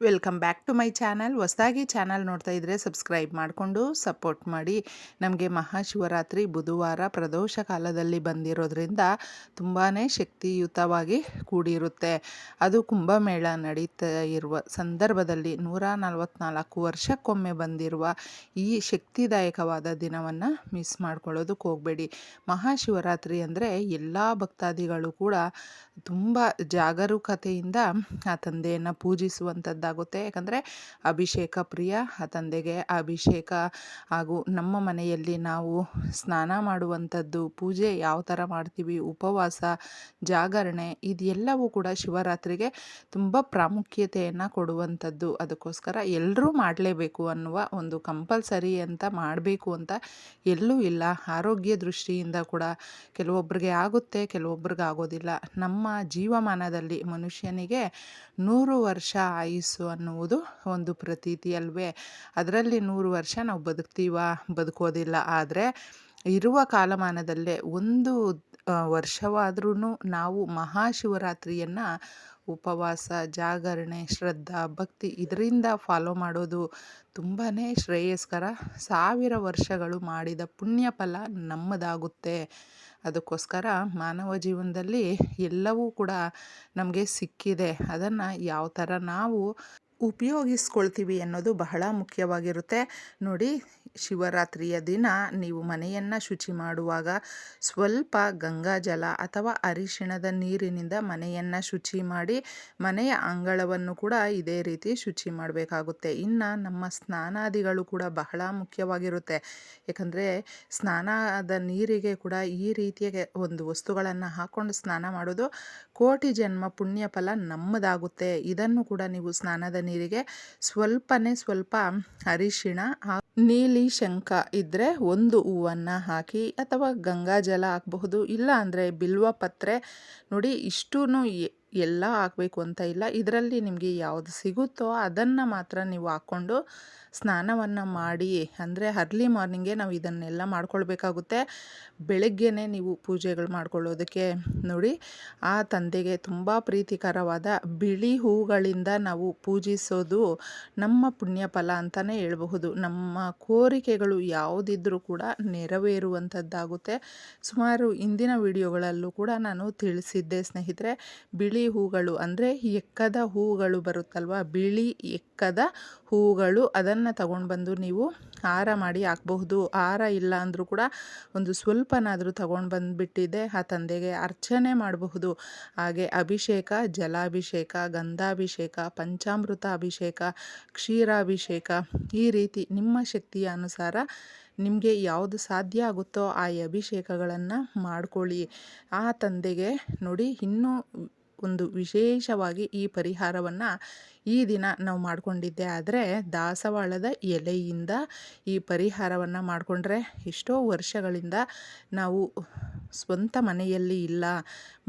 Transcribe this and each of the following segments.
Welcome back to my channel. ಹೊಸದಾಗಿ channel ನೋಡ್ತಾ ಇದ್ದರೆ ಸಬ್ಸ್ಕ್ರೈಬ್ ಮಾಡಿಕೊಂಡು ಸಪೋರ್ಟ್ ಮಾಡಿ. ನಮಗೆ ಮಹಾಶಿವರಾತ್ರಿ ಬುಧವಾರ ಪ್ರದೋಷ ಕಾಲದಲ್ಲಿ ಬಂದಿರೋದ್ರಿಂದ ತುಂಬಾ ಶಕ್ತಿಯುತವಾಗಿ ಕೂಡಿರುತ್ತೆ. ಅದು ಕುಂಭಮೇಳ ನಡೀತಾ ಇರುವ ಸಂದರ್ಭದಲ್ಲಿ ನೂರ ನಲವತ್ನಾಲ್ಕು ವರ್ಷಕ್ಕೊಮ್ಮೆ ಬಂದಿರುವ ಈ ಶಕ್ತಿದಾಯಕವಾದ ದಿನವನ್ನು ಮಿಸ್ ಮಾಡ್ಕೊಳ್ಳೋದಕ್ಕೆ ಹೋಗಬೇಡಿ. ಮಹಾಶಿವರಾತ್ರಿ ಅಂದರೆ ಎಲ್ಲ ಭಕ್ತಾದಿಗಳು ಕೂಡ ತುಂಬ ಜಾಗರೂಕತೆಯಿಂದ ಆ ತಂದೆಯನ್ನು ಪೂಜಿಸುವಂಥದ್ದಾಗುತ್ತೆ ಯಾಕಂದರೆ ಅಭಿಷೇಕ ಪ್ರಿಯ ತಂದೆಗೆ ಅಭಿಷೇಕ ಹಾಗೂ ನಮ್ಮ ಮನೆಯಲ್ಲಿ ನಾವು ಸ್ನಾನ ಮಾಡುವಂಥದ್ದು, ಪೂಜೆ ಯಾವ ಥರ ಮಾಡ್ತೀವಿ, ಉಪವಾಸ, ಜಾಗರಣೆ ಇದೆಲ್ಲವೂ ಕೂಡ ಶಿವರಾತ್ರಿಗೆ ತುಂಬ ಪ್ರಾಮುಖ್ಯತೆಯನ್ನು ಕೊಡುವಂಥದ್ದು. ಅದಕ್ಕೋಸ್ಕರ ಎಲ್ಲರೂ ಮಾಡಲೇಬೇಕು ಅನ್ನುವ ಒಂದು ಕಂಪಲ್ಸರಿ ಅಂತ ಮಾಡಬೇಕು ಅಂತ ಎಲ್ಲೂ ಇಲ್ಲ. ಆರೋಗ್ಯ ದೃಷ್ಟಿಯಿಂದ ಕೂಡ ಕೆಲವೊಬ್ಬರಿಗೆ ಆಗುತ್ತೆ ಕೆಲವೊಬ್ರಿಗೆ ಆಗೋದಿಲ್ಲ ನಮ್ಮ ಜೀವಮಾನದಲ್ಲಿ ಮನುಷ್ಯನಿಗೆ ನೂರು ವರ್ಷ ಆಯುಸ್ಸು ಅನ್ನುವುದು ಒಂದು ಪ್ರತೀತಿ ಅಲ್ವೇ. ಅದರಲ್ಲಿ ನೂರು ವರ್ಷ ನಾವು ಬದುಕ್ತೀವ? ಬದುಕೋದಿಲ್ಲ. ಆದರೆ ಇರುವ ಕಾಲಮಾನದಲ್ಲೇ ಒಂದು ವರ್ಷವಾದ್ರೂ ನಾವು ಮಹಾಶಿವರಾತ್ರಿಯನ್ನು ಉಪವಾಸ, ಜಾಗರಣೆ, ಶ್ರದ್ಧಾ, ಭಕ್ತಿ ಇದರಿಂದ ಫಾಲೋ ಮಾಡೋದು ತುಂಬಾ ಶ್ರೇಯಸ್ಕರ. ಸಾವಿರ ವರ್ಷಗಳು ಮಾಡಿದ ಪುಣ್ಯ ಫಲ ನಮ್ಮದಾಗುತ್ತೆ. ಅದಕ್ಕೋಸ್ಕರ ಮಾನವ ಜೀವನದಲ್ಲಿ ಎಲ್ಲವೂ ಕೂಡ ನಮಗೆ ಸಿಕ್ಕಿದೆ. ಅದನ್ನು ಯಾವ ಥರ ನಾವು ಉಪಯೋಗಿಸ್ಕೊಳ್ತೀವಿ ಅನ್ನೋದು ಬಹಳ ಮುಖ್ಯವಾಗಿರುತ್ತೆ. ನೋಡಿ ಶಿವರಾತ್ರಿಯ ದಿನ ನೀವು ಮನೆಯನ್ನು ಶುಚಿ ಮಾಡುವಾಗ ಸ್ವಲ್ಪ ಗಂಗಾಜಲ ಅಥವಾ ಅರಿಶಿಣದ ನೀರಿನಿಂದ ಮನೆಯನ್ನು ಶುಚಿ ಮಾಡಿ ಮನೆಯ ಅಂಗಳವನ್ನು ಕೂಡ ಇದೇ ರೀತಿ ಶುಚಿ ಮಾಡಬೇಕಾಗುತ್ತೆ. ಇನ್ನು ನಮ್ಮ ಸ್ನಾನಾದಿಗಳು ಕೂಡ ಬಹಳ ಮುಖ್ಯವಾಗಿರುತ್ತೆ. ಯಾಕಂದರೆ ಸ್ನಾನದ ನೀರಿಗೆ ಕೂಡ ಈ ರೀತಿಯ ಒಂದು ವಸ್ತುಗಳನ್ನು ಹಾಕ್ಕೊಂಡು ಸ್ನಾನ ಮಾಡೋದು ಕೋಟಿ ಜನ್ಮ ಪುಣ್ಯ ಫಲ ನಮ್ಮದಾಗುತ್ತೆ. ಇದನ್ನು ಕೂಡ ನೀವು ಸ್ನಾನದ ನೀರಿಗೆ ಸ್ವಲ್ಪನೇ ಸ್ವಲ್ಪ ಅರಿಶಿಣ ನೀಲಿ ಶಂಖ ಇದ್ದರೆ ಒಂದು ಹೂವನ್ನು ಹಾಕಿ ಅಥವಾ ಗಂಗಾಜಲ ಹಾಕಬಹುದು. ಇಲ್ಲ ಅಂದರೆ ಬಿಲ್ವ ಪತ್ರೆ. ನೋಡಿ ಇಷ್ಟೂ ಎಲ್ಲ ಹಾಕಬೇಕು ಅಂತ ಇಲ್ಲ. ಇದರಲ್ಲಿ ನಿಮಗೆ ಯಾವುದು ಸಿಗುತ್ತೋ ಅದನ್ನು ಮಾತ್ರ ನೀವು ಹಾಕ್ಕೊಂಡು ಸ್ನಾನವನ್ನು ಮಾಡಿ, ಅಂದರೆ ಅರ್ಲಿ ಮಾರ್ನಿಂಗೆ ನಾವು ಇದನ್ನೆಲ್ಲ ಮಾಡ್ಕೊಳ್ಬೇಕಾಗುತ್ತೆ. ಬೆಳಗ್ಗೆನೇ ನೀವು ಪೂಜೆಗಳು ಮಾಡ್ಕೊಳ್ಳೋದಕ್ಕೆ ನೋಡಿ. ಆ ತಂದೆಗೆ ತುಂಬ ಪ್ರೀತಿಕರವಾದ ಬಿಳಿ ಹೂಗಳಿಂದ ನಾವು ಪೂಜಿಸೋದು ನಮ್ಮ ಪುಣ್ಯ ಫಲ ಅಂತಲೇ ಹೇಳಬಹುದು. ನಮ್ಮ ಕೋರಿಕೆಗಳು ಯಾವುದಿದ್ರೂ ಕೂಡ ನೆರವೇರುವಂಥದ್ದಾಗುತ್ತೆ. ಸುಮಾರು ಇಂದಿನ ವಿಡಿಯೋಗಳಲ್ಲೂ ಕೂಡ ನಾನು ತಿಳಿಸಿದ್ದೆ ಸ್ನೇಹಿತರೆ, ಬಿಳಿ ಹೂಗಳು ಅಂದರೆ ಎಕ್ಕದ ಹೂಗಳು ಬರುತ್ತಲ್ವ? ಬಿಳಿ ಎಕ್ಕದ ಹೂಗಳು ಅದನ್ನು ತಗೊಂಡು ಬಂದು ನೀವು ಹಾರ ಮಾಡಿ ಹಾಕಬಹುದು. ಹಾರ ಇಲ್ಲ ಅಂದರೂ ಕೂಡ ಒಂದು ಸ್ವಲ್ಪನಾದರೂ ತಗೊಂಡು ಬಂದುಬಿಟ್ಟಿದೆ. ಆ ತಂದೆಗೆ ಅರ್ಚನೆ ಮಾಡಬಹುದು. ಹಾಗೆ ಅಭಿಷೇಕ, ಜಲಾಭಿಷೇಕ, ಗಂಧಾಭಿಷೇಕ, ಪಂಚಾಮೃತ ಅಭಿಷೇಕ, ಕ್ಷೀರಾಭಿಷೇಕ ಈ ರೀತಿ ನಿಮ್ಮ ಶಕ್ತಿಯ ಅನುಸಾರ ನಿಮಗೆ ಯಾವುದು ಸಾಧ್ಯ ಆಗುತ್ತೋ ಆ ಅಭಿಷೇಕಗಳನ್ನು ಮಾಡ್ಕೊಳ್ಳಿ. ಆ ತಂದೆಗೆ ನೋಡಿ ಇನ್ನೂ ಒಂದು ವಿಶೇಷವಾಗಿ ಈ ಪರಿಹಾರವನ್ನು ಈ ದಿನ ನಾವು ಮಾಡಿಕೊಂಡಿದ್ದೆ ಆದರೆ ದಾಸವಾಳದ ಎಲೆಯಿಂದ ಈ ಪರಿಹಾರವನ್ನು ಮಾಡಿಕೊಂಡ್ರೆ ಎಷ್ಟೋ ವರ್ಷಗಳಿಂದ ನಾವು ಸ್ವಂತ ಮನೆಯಲ್ಲಿ ಇಲ್ಲ,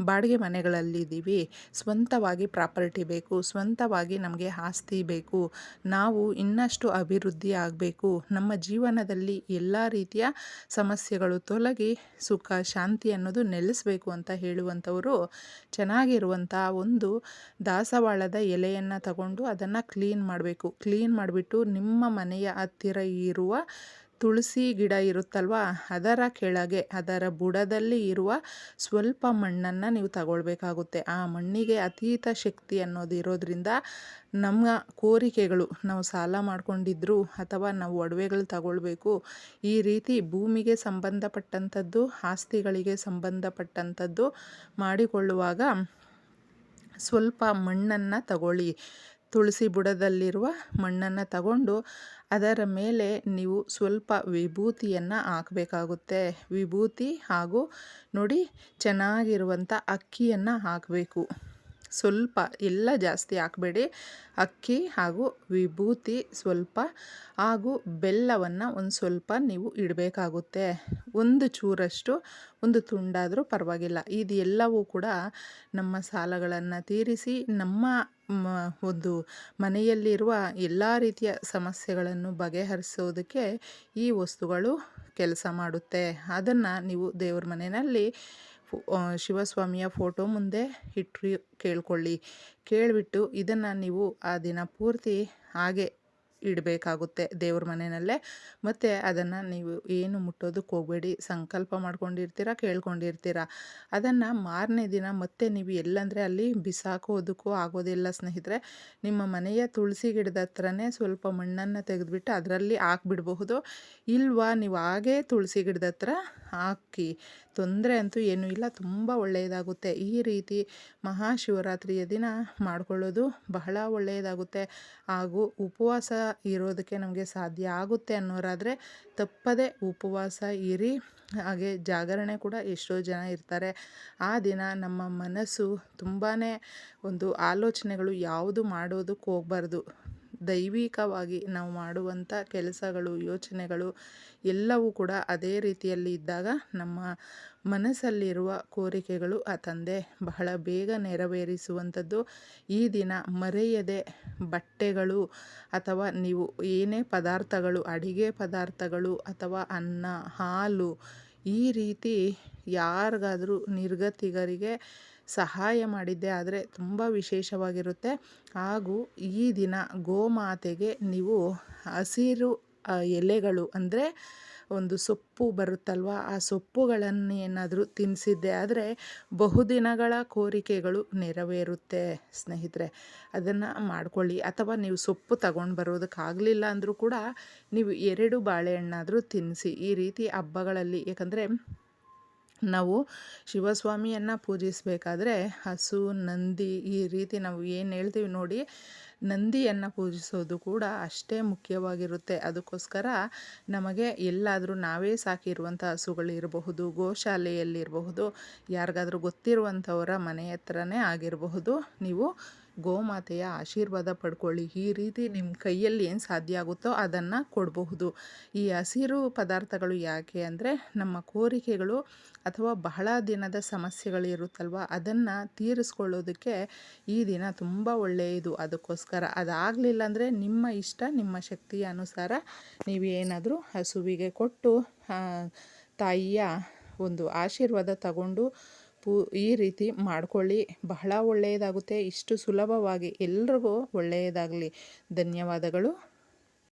ಬಾಡಿಗೆ ಮನೆಗಳಲ್ಲಿದ್ದೀವಿ ಸ್ವಂತವಾಗಿ ಪ್ರಾಪರ್ಟಿ ಬೇಕು, ಸ್ವಂತವಾಗಿ ನಮಗೆ ಆಸ್ತಿ ಬೇಕು, ನಾವು ಇನ್ನಷ್ಟು ಅಭಿವೃದ್ಧಿ ಆಗಬೇಕು, ನಮ್ಮ ಜೀವನದಲ್ಲಿ ಎಲ್ಲ ರೀತಿಯ ಸಮಸ್ಯೆಗಳು ತೊಲಗಿ ಸುಖ, ಶಾಂತಿ ಅನ್ನೋದು ನೆಲೆಸಬೇಕು ಅಂತ ಹೇಳುವಂಥವರು ಚೆನ್ನಾಗಿರುವಂಥ ಒಂದು ದಾಸವಾಳದ ಎಲೆಯನ್ನು ತಗೊಂಡು ಅದನ್ನು ಕ್ಲೀನ್ ಮಾಡಬೇಕು. ಕ್ಲೀನ್ ಮಾಡಿಬಿಟ್ಟು ನಿಮ್ಮ ಮನೆಯ ಹತ್ತಿರ ಇರುವ ತುಳಸಿ ಗಿಡ ಇರುತ್ತಲ್ವ, ಅದರ ಕೆಳಗೆ, ಅದರ ಬುಡದಲ್ಲಿ ಇರುವ ಸ್ವಲ್ಪ ಮಣ್ಣನ್ನು ನೀವು ತಗೊಳ್ಬೇಕಾಗುತ್ತೆ. ಆ ಮಣ್ಣಿಗೆ ಅತೀತ ಶಕ್ತಿ ಅನ್ನೋದು ಇರೋದ್ರಿಂದ ನಮ್ಮ ಕೋರಿಕೆಗಳು, ನಾವು ಸಾಲ ಮಾಡಿಕೊಂಡಿದ್ರು ಅಥವಾ ನಾವು ಒಡವೆಗಳು ತಗೊಳ್ಬೇಕು, ಈ ರೀತಿ ಭೂಮಿಗೆ ಸಂಬಂಧಪಟ್ಟಂಥದ್ದು, ಆಸ್ತಿಗಳಿಗೆ ಸಂಬಂಧಪಟ್ಟಂಥದ್ದು ಮಾಡಿಕೊಳ್ಳುವಾಗ ಸ್ವಲ್ಪ ಮಣ್ಣನ್ನು ತಗೊಳ್ಳಿ. ತುಳಸಿ ಬುಡದಲ್ಲಿರುವ ಮಣ್ಣನ್ನು ತಗೊಂಡು ಅದರ ಮೇಲೆ ನೀವು ಸ್ವಲ್ಪ ವಿಭೂತಿಯನ್ನು ಹಾಕಬೇಕಾಗುತ್ತೆ. ವಿಭೂತಿ ಹಾಗೂ ನೋಡಿ ಚೆನ್ನಾಗಿರುವಂಥ ಅಕ್ಕಿಯನ್ನು ಹಾಕಬೇಕು. ಸ್ವಲ್ಪ ಎಲ್ಲ ಜಾಸ್ತಿ ಹಾಕಬೇಡಿ. ಅಕ್ಕಿ ಹಾಗೂ ವಿಭೂತಿ ಸ್ವಲ್ಪ ಹಾಗೂ ಬೆಲ್ಲವನ್ನು ಒಂದು ಸ್ವಲ್ಪ ನೀವು ಇಡಬೇಕಾಗುತ್ತೆ. ಒಂದು ಚೂರಷ್ಟು, ಒಂದು ತುಂಡಾದರೂ ಪರವಾಗಿಲ್ಲ. ಇದು ಎಲ್ಲವೂ ಕೂಡ ನಮ್ಮ ಸಾಲಗಳನ್ನು ತೀರಿಸಿ ನಮ್ಮ ಒಂದು ಮನೆಯಲ್ಲಿರುವ ಎಲ್ಲ ರೀತಿಯ ಸಮಸ್ಯೆಗಳನ್ನು ಬಗೆಹರಿಸೋದಕ್ಕೆ ಈ ವಸ್ತುಗಳು ಕೆಲಸ ಮಾಡುತ್ತೆ. ಅದನ್ನು ನೀವು ದೇವ್ರ ಮನೆಯಲ್ಲಿ ಶಿವಸ್ವಾಮಿಯ ಫೋಟೋ ಮುಂದೆ ಇಟ್ಟು ಕೇಳ್ಕೊಳ್ಳಿ. ಕೇಳಿಬಿಟ್ಟು ಇದನ್ನು ನೀವು ಆ ದಿನ ಪೂರ್ತಿ ಹಾಗೆ ಇಡಬೇಕಾಗುತ್ತೆ ದೇವ್ರ ಮನೆಯಲ್ಲೇ. ಮತ್ತು ಅದನ್ನು ನೀವು ಏನು ಮುಟ್ಟೋದಕ್ಕೆ ಹೋಗಬೇಡಿ. ಸಂಕಲ್ಪ ಮಾಡ್ಕೊಂಡಿರ್ತೀರ, ಕೇಳ್ಕೊಂಡಿರ್ತೀರ. ಅದನ್ನು ಮಾರನೇ ದಿನ ಮತ್ತೆ ನೀವು ಎಲ್ಲಂದರೆ ಅಲ್ಲಿ ಬಿಸಾಕೋದಕ್ಕೂ ಆಗೋದಿಲ್ಲ ಸ್ನೇಹಿತರೆ. ನಿಮ್ಮ ಮನೆಯ ತುಳಸಿ ಗಿಡದ ಹತ್ರನೇ ಸ್ವಲ್ಪ ಮಣ್ಣನ್ನು ತೆಗೆದುಬಿಟ್ಟು ಅದರಲ್ಲಿ ಹಾಕ್ಬಿಡಬಹುದು. ಇಲ್ವಾ, ನೀವು ಹಾಗೇ ತುಳಸಿ ಗಿಡದ ಹತ್ರ ಹಾಕಿ. ತೊಂದರೆ ಅಂತೂ ಏನೂ ಇಲ್ಲ, ತುಂಬ ಒಳ್ಳೆಯದಾಗುತ್ತೆ. ಈ ರೀತಿ ಮಹಾಶಿವರಾತ್ರಿಯ ದಿನ ಮಾಡಿಕೊಳ್ಳೋದು ಬಹಳ ಒಳ್ಳೆಯದಾಗುತ್ತೆ. ಹಾಗೂ ಉಪವಾಸ ಇರೋದಕ್ಕೆ ನಮಗೆ ಸಾಧ್ಯ ಆಗುತ್ತೆ ಅನ್ನೋರಾದರೆ ತಪ್ಪದೆ ಉಪವಾಸ ಇರಿ. ಹಾಗೆ ಜಾಗರಣೆ ಕೂಡ ಎಷ್ಟೋ ಜನ ಇರ್ತಾರೆ. ಆ ದಿನ ನಮ್ಮ ಮನಸ್ಸು ತುಂಬಾ ಒಂದು ಆಲೋಚನೆಗಳು ಯಾವುದು ಮಾಡೋದಕ್ಕೆ ಹೋಗಬಾರ್ದು. ದೈವಿಕವಾಗಿ ನಾವು ಮಾಡುವಂಥ ಕೆಲಸಗಳು, ಯೋಚನೆಗಳು ಎಲ್ಲವೂ ಕೂಡ ಅದೇ ರೀತಿಯಲ್ಲಿ ಇದ್ದಾಗ ನಮ್ಮ ಮನಸ್ಸಲ್ಲಿರುವ ಕೋರಿಕೆಗಳು ಆ ತಂದೆ ಬಹಳ ಬೇಗ ನೆರವೇರಿಸುವಂಥದ್ದು. ಈ ದಿನ ಮರೆಯದೆ ಬಟ್ಟೆಗಳು ಅಥವಾ ನೀವು ಏನೇ ಪದಾರ್ಥಗಳು, ಅಡಿಗೆ ಪದಾರ್ಥಗಳು ಅಥವಾ ಅನ್ನ, ಹಾಲು ಈ ರೀತಿ ಯಾರಿಗಾದರೂ ನಿರ್ಗತಿಗರಿಗೆ ಸಹಾಯ ಮಾಡಿದ್ದೆ. ಆದರೆ ತುಂಬ ವಿಶೇಷವಾಗಿರುತ್ತೆ. ಹಾಗೂ ಈ ದಿನ ಗೋಮಾತೆಗೆ ನೀವು ಹಸಿರು ಎಲೆಗಳು ಅಂದರೆ ಒಂದು ಸೊಪ್ಪು ಬರುತ್ತಲ್ವ, ಆ ಸೊಪ್ಪುಗಳನ್ನು ಏನಾದರೂ ತಿನ್ನಿಸಿದ್ದೆ ಆದರೆ ಬಹುದಿನಗಳ ಕೋರಿಕೆಗಳು ನೆರವೇರುತ್ತೆ ಸ್ನೇಹಿತರೆ. ಅದನ್ನು ಮಾಡ್ಕೊಳ್ಳಿ. ಅಥವಾ ನೀವು ಸೊಪ್ಪು ತಗೊಂಡು ಬರೋದಕ್ಕಾಗಲಿಲ್ಲ ಅಂದರೂ ಕೂಡ ನೀವು ಎರಡು ಬಾಳೆಹಣ್ಣಾದರೂ ತಿನ್ನಿಸಿ ಈ ರೀತಿ ಹಬ್ಬಗಳಲ್ಲಿ, ಯಾಕಂದರೆ ನಾವು ಶಿವಸ್ವಾಮಿಯನ್ನು ಪೂಜಿಸಬೇಕಾದ್ರೆ ಹಸು, ನಂದಿ ಈ ರೀತಿ ನಾವು ಏನು ಹೇಳ್ತೀವಿ ನೋಡಿ ನಂದಿಯನ್ನು ಪೂಜಿಸೋದು ಕೂಡ ಅಷ್ಟೇ ಮುಖ್ಯವಾಗಿರುತ್ತೆ. ಅದಕ್ಕೋಸ್ಕರ ನಮಗೆ ಎಲ್ಲಾದರೂ ನಾವೇ ಸಾಕಿರುವಂಥ ಹಸುಗಳಿರಬಹುದು, ಗೋಶಾಲೆಯಲ್ಲಿರಬಹುದು, ಯಾರಿಗಾದರೂ ಗೊತ್ತಿರುವಂಥವರ ಮನೆ ಹತ್ರನೇ ಆಗಿರಬಹುದು. ನೀವು ಗೋಮಾತೆಯ ಆಶೀರ್ವಾದ ಪಡ್ಕೊಳ್ಳಿ. ಈ ರೀತಿ ನಿಮ್ಮ ಕೈಯಲ್ಲಿ ಏನು ಸಾಧ್ಯ ಆಗುತ್ತೋ ಅದನ್ನು ಕೊಡಬಹುದು. ಈ ಹಸಿರು ಪದಾರ್ಥಗಳು ಯಾಕೆ ಅಂದರೆ ನಮ್ಮ ಕೋರಿಕೆಗಳು ಅಥವಾ ಬಹಳ ದಿನದ ಸಮಸ್ಯೆಗಳಿರುತ್ತಲ್ವ? ಅದನ್ನು ತೀರಿಸ್ಕೊಳ್ಳೋದಕ್ಕೆ ಈ ದಿನ ತುಂಬ ಒಳ್ಳೆಯದು ಅದಕ್ಕೋಸ್ಕರ ಅದಾಗಲಿಲ್ಲ ಅಂದರೆ ನಿಮ್ಮ ಇಷ್ಟ, ನಿಮ್ಮ ಶಕ್ತಿಯ ಅನುಸಾರ ನೀವು ಏನಾದರೂ ಹಸುವಿಗೆ ಕೊಟ್ಟು ತಾಯಿಯ ಒಂದು ಆಶೀರ್ವಾದ ತಗೊಂಡು ಪೂ, ಈ ರೀತಿ ಮಾಡ್ಕೊಳ್ಳಿ. ಬಹಳ ಒಳ್ಳೆಯದಾಗುತ್ತೆ. ಇಷ್ಟು ಸುಲಭವಾಗಿ ಎಲ್ರಿಗೂ ಒಳ್ಳೆಯದಾಗಲಿ. ಧನ್ಯವಾದಗಳು.